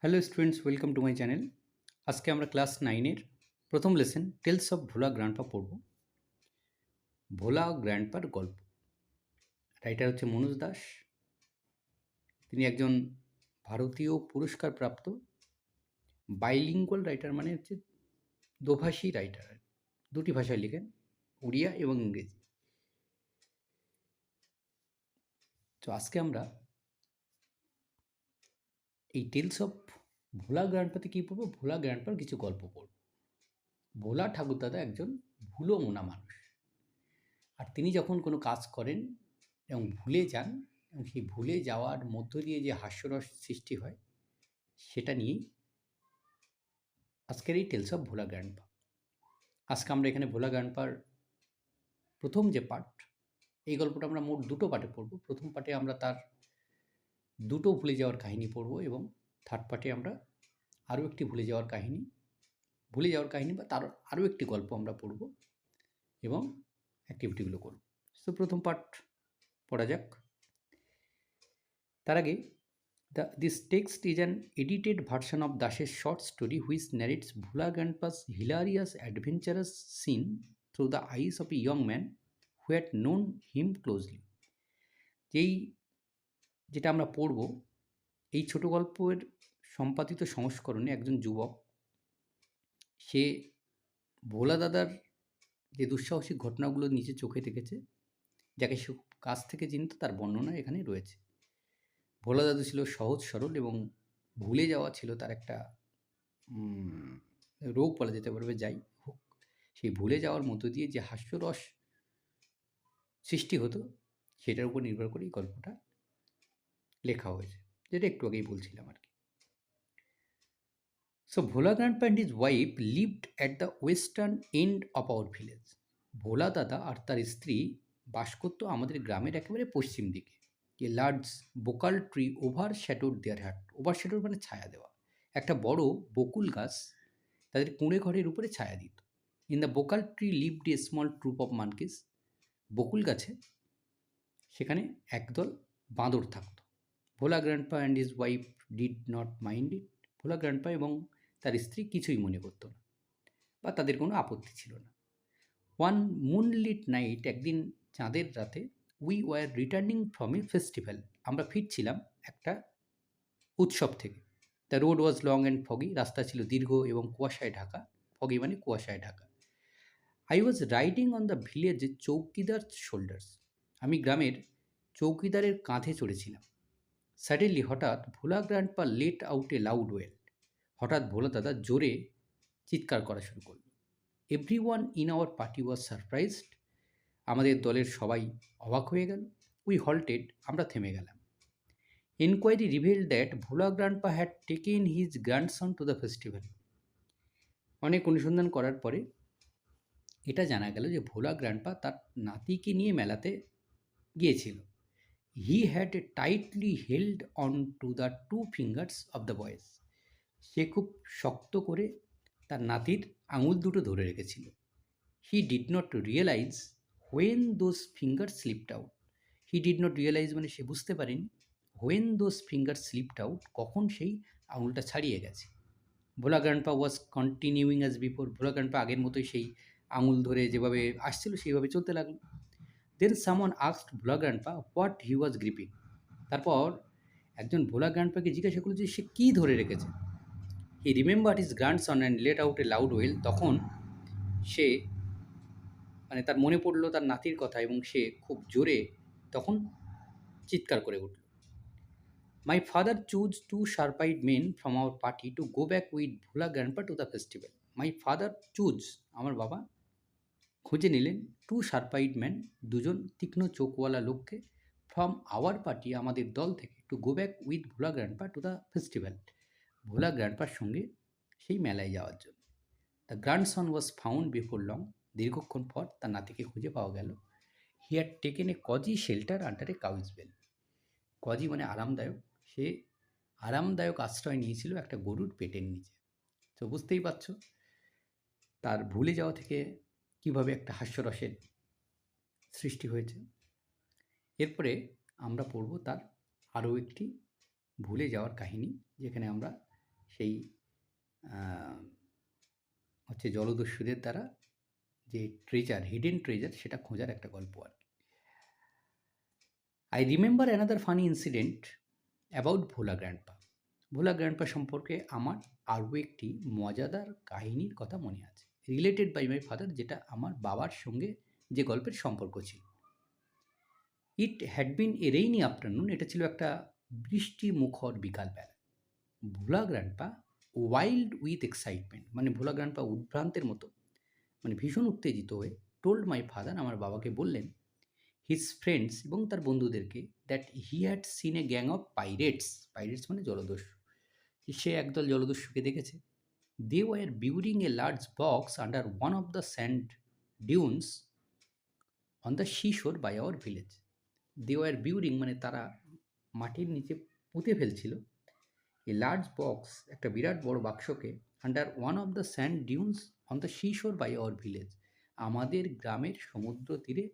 Hello students welcome to my channel আজকে আমরা class নাইনের প্রথম lesson tales of Bhola grandpa পড়ব। ভোলা গ্র্যান্ডপার গল্প। রাইটার হচ্ছে মনোজ দাস। তিনি একজন ভারতীয় পুরস্কার প্রাপ্ত বাইলিঙ্গুয়াল রাইটার মানে হচ্ছে দোভাষী রাইটার দুটি ভাষায় লেখেন, উড়িয়া এবং ইংরেজি। তো আজকে আমরা এই টেলস অফ ভোলা গ্র্যান্ডপাতে কী পড়ব? ভোলা গ্র্যান্ডপার কিছু গল্প পড়ব। ভোলা ঠাকুরদাদা একজন ভুলো মোনা মানুষ। আর তিনি যখন কোনো কাজ করেন এবং ভুলে যান, এবং সেই ভুলে যাওয়ার মধ্য দিয়ে যে হাস্যরস সৃষ্টি হয়, সেটা নিয়েই আজকের এই টেলস অফ ভোলা গ্র্যান্ডপা আজকে আমরা এখানে ভোলা গ্র্যান্ডপার প্রথম যে পার্ট এই গল্পটা আমরা মোট দুটো পার্টে পড়ব। প্রথম পার্টে আমরা তার দুটো ভুলে যাওয়ার কাহিনী পড়ব এবং থার্ড পার্টে আমরা আরও একটি ভুলে যাওয়ার কাহিনী, ভুলে যাওয়ার কাহিনী বা তার আরও একটি গল্প আমরা পড়ব এবং অ্যাক্টিভিটিগুলো করব। সো প্রথম পার্ট পড়া যাক। তার আগে the this text is an edited version of দাসের short story which narrates Bhola grandpa's hilarious adventures seen through the eyes of a young man who had known him closely যেই যেটা আমরা পড়ব, এই ছোট গল্পের সম্পাদিত সংস্করণে একজন যুবক, সে ভোলা দাদার যে দুঃসাহসিক ঘটনাগুলো নিজে চোখে দেখেছে, যাকে সে কাছ থেকে চিনত, তার বর্ণনা এখানে রয়েছে। ভোলা দাদু ছিল সহজ সরল এবং ভুলে যাওয়া ছিল তার একটা রোগ বলা যেতে পারবে, যাই হোক, সেই ভুলে যাওয়ার মধ্য দিয়ে যে হাস্যরস সৃষ্টি হতো, সেটার উপর নির্ভর করে এই গল্পটা লেখা হয়েছে, যেটা একটু আগেই বলছিলাম আর কি। So Bhola grandpa and his wife lived at the western end of our village Bhola দাদা আর তার স্ত্রী বাস করতো আমাদের গ্রামের একেবারে পশ্চিম দিকে। যে large bakul tree overshadowed their hut overshadowed মানে ছায়া দেওয়া। একটা বড় বকুল গাছ তাদের কুঁড়ে ঘরের উপরে ছায়া দিত। In the bakul tree lived a small troop of monkeys বকুল গাছে সেখানে একদল বাঁদর থাকতো। Bhola grandpa and his wife did not mind it Bhola grandpa এবং তার স্ত্রী কিছুই মনে করতো না বা তাদের কোনো আপত্তি ছিল না। ওয়ান মুনলিট নাইট একদিন চাঁদের রাতে we were returning from a festival আমরা ফিরছিলাম একটা উৎসব থেকে। The road was long and foggy রাস্তা ছিল দীর্ঘ এবং কুয়াশায় ঢাকা। ফগি মানে কুয়াশায় Dhaka. I was riding on the village chowkidar shoulders আমি গ্রামের চৌকিদারের কাঁধে চড়েছিলাম। স্যাডেনলি হঠাৎ Bhola grandpa let out loud wail হঠাৎ ভোলা দাদা জোরে চিৎকার করা শুরু করল। Everyone in our party was surprised আমাদের দলের সবাই অবাক হয়ে গেল। উই হল্টেড আমরা থেমে গেলাম। Enquiry reveal that Bhola grandpa had taken his grandson to the festival অনেক অনুসন্ধান করার পরে এটা জানা গেল যে ভোলা গ্র্যান্ডপা তার নাতিকে নিয়ে মেলাতে গিয়েছিল। He had tightly held on to the two fingers of the boy's সে খুব শক্ত করে তার নাতির আঙুল দুটো ধরে রেখেছিল। He did not realise when those finger slipped out he did not realise মানে সে বুঝতে পারেনি when those finger slipped out কখন সেই আঙুলটা ছাড়িয়ে গেছে। Bhola grandpa was continuing as before Bhola grandpa আগের মতোই সেই আঙুল ধরে যেভাবে আসছিল সেইভাবে চলতে লাগল। Then someone asked Bhola grandpa what he was gripping তারপর একজন ভোলা গ্র্যান্ডপাকে জিজ্ঞাসা করল যে সে কী ধরে রেখেছে? He remember his grandson and let out a loud wail তখন সে মানে তার মনে পড়ল তার নাতির কথা এবং সে খুব জোরে তখন চিৎকার করে উঠল। My father chose to sharp eyed men from our party to go back with Bhola grandpa to the festival my father chose আমার বাবা খুঁজে নিলেন টু শার্পাইড ম্যান দুজন তীক্ষ্ণ চোখওয়ালা লোককে ফ্রম আওয়ার পার্টি আমাদের দল থেকে to go back with Bhola grandpa to the festival Bhola গ্র্যান্ডপার সঙ্গে সেই মেলায় যাওয়ার জন্য। The grandson was found before long দীর্ঘক্ষণ পর তার নাতিকে খুঁজে পাওয়া গেল। He had taken a cosy shelter under a cow's belly cosy মানে আরামদায়ক। সে আরামদায়ক আশ্রয় নিয়েছিল একটা গরুর পেটের নিচে। তো বুঝতেই পারছ, তার ভুলে যাওয়া থেকে কীভাবে একটা হাস্যরসের সৃষ্টি হয়েছে। এরপরে আমরা পড়ব তার আরও একটি ভুলে যাওয়ার কাহিনী, যেখানে আমরা সেই হচ্ছে জলদস্যুদের দ্বারা যে ট্রেজার হিডেন ট্রেজার সেটা খোঁজার একটা গল্প আর কি। I remember another funny incident about Bhola grandpa Bhola grandpa সম্পর্কে আমার আরও একটি মজাদার কাহিনীর কথা মনে আছে। রিলেটেড বাই মাই ফাদার যেটা আমার বাবার সঙ্গে যে গল্পের সম্পর্ক ছিল। It had been a rainy afternoon এটা ছিল একটা বৃষ্টি মুখর বিকালবেলা। Bhola grandpa wild with excitement মানে ভোলা গ্র্যান্ডপা উদ্ভ্রান্তের মতো মানে ভীষণ উত্তেজিত হয়ে টোল্ড মাই ফাদার আমার বাবাকে বললেন হিজ ফ্রেন্ডস এবং তার বন্ধুদেরকে that he had seen a gang of pirates pirates মানে জলদস্যু, সে একদল জলদস্যুকে দেখেছে। They were burying a large box under one of the sand dunes on the seashore by our village they were burying মানে তারা মাটির নিচে পুঁতে ফেলছিল। এ লার্জ বক্স একটা বিরাট বড় বাক্সকে under one of the sand dunes on the seashore by our village আমাদের গ্রামের সমুদ্র তীরে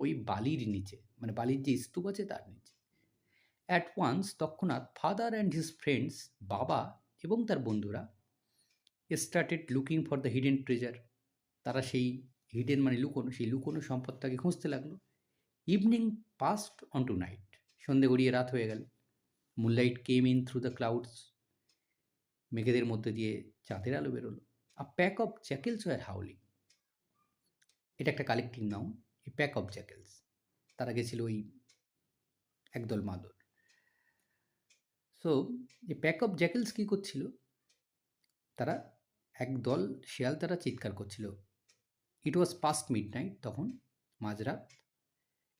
ওই বালির নিচে মানে বালির যে স্তূপ আছে তার নিচে। অ্যাট ওয়ান্স তৎক্ষণাৎ ফাদার অ্যান্ড হিজ ফ্রেন্ডস বাবা এবং তার বন্ধুরা started looking for the hidden treasure তারা সেই হিডেন মানে লুকোনো, সেই লুকোনো সম্পদটাকে খুঁজতে লাগল। Evening passed on to night সন্ধে গড়িয়ে রাত হয়ে গেল। Moonlight came in through the clouds মেঘেদের মধ্যে দিয়ে চাঁদের আলো বেরোলো। A pack of jackals were howling এটা একটা collecting noun a pack of jackals তারা গেছিল ওই একদল মাদর। সো এই প্যাক অফ জ্যাকেলস কী করছিল? তারা একদল শেয়াল তারা চিৎকার করছিল। It was past mid night তখন, মাঝরাত।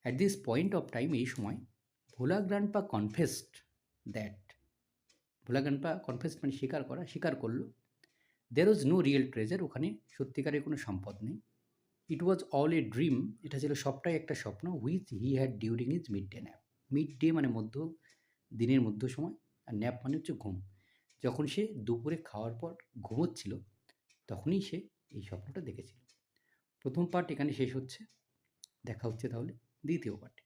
At this point of time এই সময়, Bhola grandpa confessed that Bhola grandpa confessed মানে স্বীকার করা, স্বীকার করল। There was no real treasure ওখানে সত্যিকারের কোনো সম্পদ নেই। ইট ওয়াজ অল এ ড্রিম এটা ছিল সবটাই একটা স্বপ্ন with he had during his midday nap midday মানে মধ্য, দিনের মধ্য সময়, আর ন্যাপ মানে হচ্ছে ঘুম। যখন সে দুপুরে খাওয়ার পর ঘুমোচ্ছিল, তখনই সে এই স্বপ্নটা দেখেছিল। প্রথম পার্ট এখানে শেষ হচ্ছে। দেখা হচ্ছে তাহলে দ্বিতীয় পার্টে